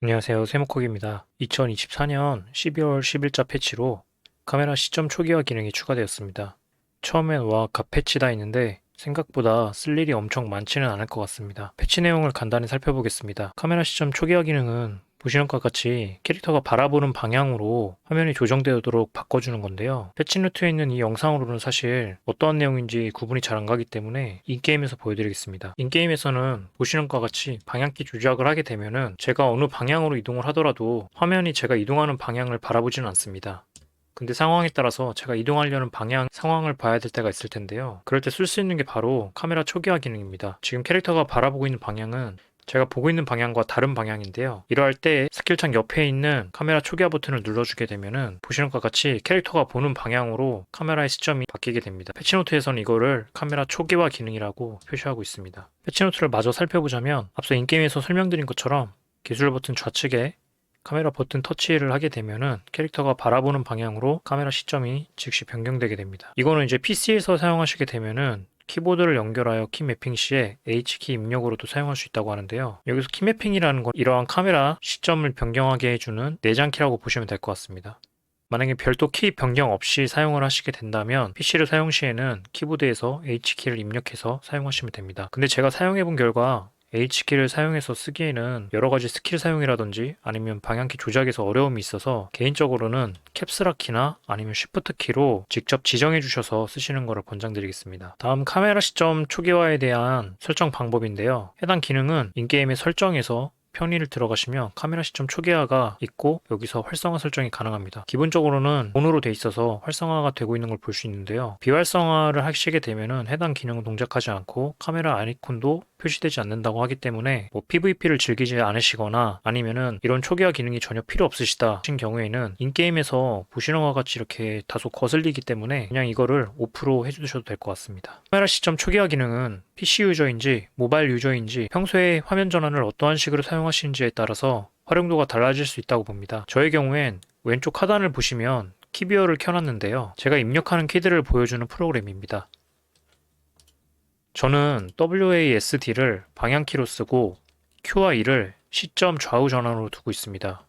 안녕하세요. 세모콕입니다. 2024년 12월 10일자 패치로 카메라 시점 초기화 기능이 추가되었습니다. 처음엔 와, 갓 패치다 했는데 생각보다 쓸 일이 엄청 많지는 않을 것 같습니다. 패치 내용을 간단히 살펴보겠습니다. 카메라 시점 초기화 기능은 보시는 것과 같이 캐릭터가 바라보는 방향으로 화면이 조정되도록 바꿔주는 건데요. 패치 노트에 있는 이 영상으로는 사실 어떠한 내용인지 구분이 잘 안 가기 때문에 인게임에서 보여드리겠습니다. 인게임에서는 보시는 것과 같이 방향키 조작을 하게 되면은 제가 어느 방향으로 이동을 하더라도 화면이 제가 이동하는 방향을 바라보지는 않습니다. 근데 상황에 따라서 제가 이동하려는 방향 상황을 봐야 될 때가 있을 텐데요. 그럴 때 쓸 수 있는 게 바로 카메라 초기화 기능입니다. 지금 캐릭터가 바라보고 있는 방향은 제가 보고 있는 방향과 다른 방향인데요. 이러할 때 스킬창 옆에 있는 카메라 초기화 버튼을 눌러주게 되면은 보시는 것과 같이 캐릭터가 보는 방향으로 카메라의 시점이 바뀌게 됩니다. 패치노트에서는 이거를 카메라 초기화 기능이라고 표시하고 있습니다. 패치노트를 마저 살펴보자면 앞서 인게임에서 설명드린 것처럼 기술 버튼 좌측에 카메라 버튼 터치를 하게 되면은 캐릭터가 바라보는 방향으로 카메라 시점이 즉시 변경되게 됩니다. 이거는 이제 PC에서 사용하시게 되면은 키보드를 연결하여 키 매핑 시에 H키 입력으로도 사용할 수 있다고 하는데요. 여기서 키 매핑이라는 건 이러한 카메라 시점을 변경하게 해주는 내장키라고 보시면 될 것 같습니다. 만약에 별도 키 변경 없이 사용을 하시게 된다면 PC를 사용 시에는 키보드에서 H키를 입력해서 사용하시면 됩니다. 근데 제가 사용해 본 결과 H키를 사용해서 쓰기에는 여러 가지 스킬 사용이라든지 아니면 방향키 조작에서 어려움이 있어서 개인적으로는 캡스락 키나 아니면 쉬프트 키로 직접 지정해 주셔서 쓰시는 것을 권장드리겠습니다. 다음 카메라 시점 초기화에 대한 설정 방법인데요. 해당 기능은 인게임의 설정에서 편의를 들어가시면 카메라 시점 초기화가 있고 여기서 활성화 설정이 가능합니다. 기본적으로는 온으로 돼 있어서 활성화가 되고 있는 걸 볼 수 있는데요. 비활성화를 하시게 되면은 해당 기능은 동작하지 않고 카메라 아이콘도 표시되지 않는다고 하기 때문에 뭐 PVP를 즐기지 않으시거나 아니면은 이런 초기화 기능이 전혀 필요 없으시다 하신 경우에는 인게임에서 보시는 것과 같이 이렇게 다소 거슬리기 때문에 그냥 이거를 오프로 해주셔도 될 것 같습니다. 카메라 시점 초기화 기능은 PC 유저인지 모바일 유저인지 평소에 화면 전환을 어떠한 식으로 사용하시는지에 따라서 활용도가 달라질 수 있다고 봅니다. 저의 경우엔 왼쪽 하단을 보시면 키비어를 켜놨는데요. 제가 입력하는 키들을 보여주는 프로그램입니다. 저는 WASD를 방향키로 쓰고 Q와 E를 시점 좌우 전환으로 두고 있습니다.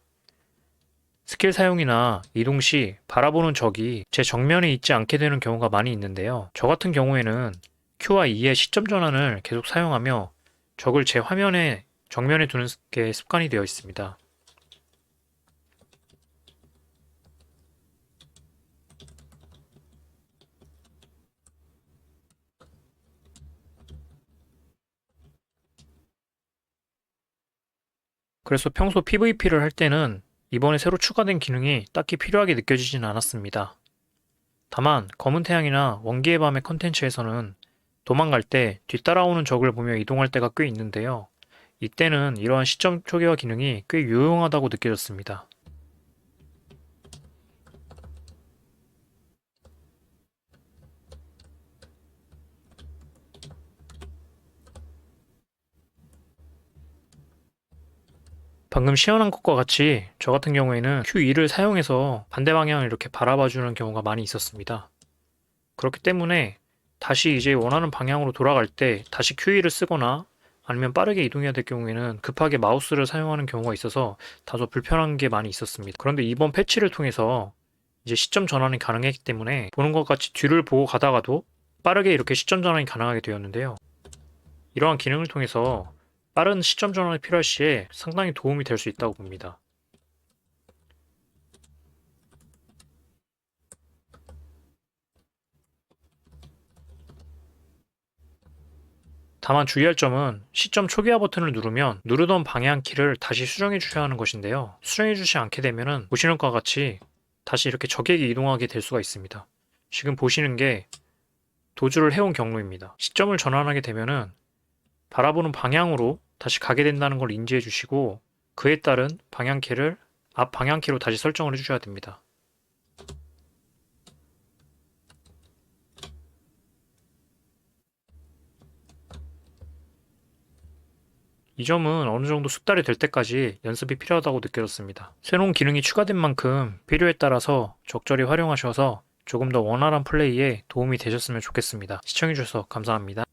스킬 사용이나 이동 시 바라보는 적이 제 정면에 있지 않게 되는 경우가 많이 있는데요. 저 같은 경우에는 Q와 E의 시점 전환을 계속 사용하며 적을 제 화면에 정면에 두는 게 습관이 되어 있습니다. 그래서 평소 PVP를 할 때는 이번에 새로 추가된 기능이 딱히 필요하게 느껴지진 않았습니다. 다만 검은 태양이나 원기의 밤의 컨텐츠에서는 도망갈 때 뒤따라오는 적을 보며 이동할 때가 꽤 있는데요. 이때는 이러한 시점 초기화 기능이 꽤 유용하다고 느껴졌습니다. 방금 시연한 것과 같이 저 같은 경우에는 Q2를 사용해서 반대 방향을 이렇게 바라봐주는 경우가 많이 있었습니다. 그렇기 때문에 다시 이제 원하는 방향으로 돌아갈 때 다시 Q2를 쓰거나 아니면 빠르게 이동해야 될 경우에는 급하게 마우스를 사용하는 경우가 있어서 다소 불편한 게 많이 있었습니다. 그런데 이번 패치를 통해서 이제 시점 전환이 가능했기 때문에 보는 것 같이 뒤를 보고 가다가도 빠르게 이렇게 시점 전환이 가능하게 되었는데요. 이러한 기능을 통해서 빠른 시점 전환이 필요할 시에 상당히 도움이 될 수 있다고 봅니다. 다만 주의할 점은 시점 초기화 버튼을 누르면 누르던 방향 키를 다시 수정해 주셔야 하는 것인데요. 수정해 주지 않게 되면은 보시는 것과 같이 다시 이렇게 적에게 이동하게 될 수가 있습니다. 지금 보시는 게 도주를 해온 경로입니다. 시점을 전환하게 되면은 바라보는 방향으로 다시 가게 된다는 걸 인지해 주시고 그에 따른 방향키를 앞 방향키로 다시 설정을 해 주셔야 됩니다. 이 점은 어느 정도 숙달이 될 때까지 연습이 필요하다고 느껴졌습니다. 새로운 기능이 추가된 만큼 필요에 따라서 적절히 활용하셔서 조금 더 원활한 플레이에 도움이 되셨으면 좋겠습니다. 시청해주셔서 감사합니다.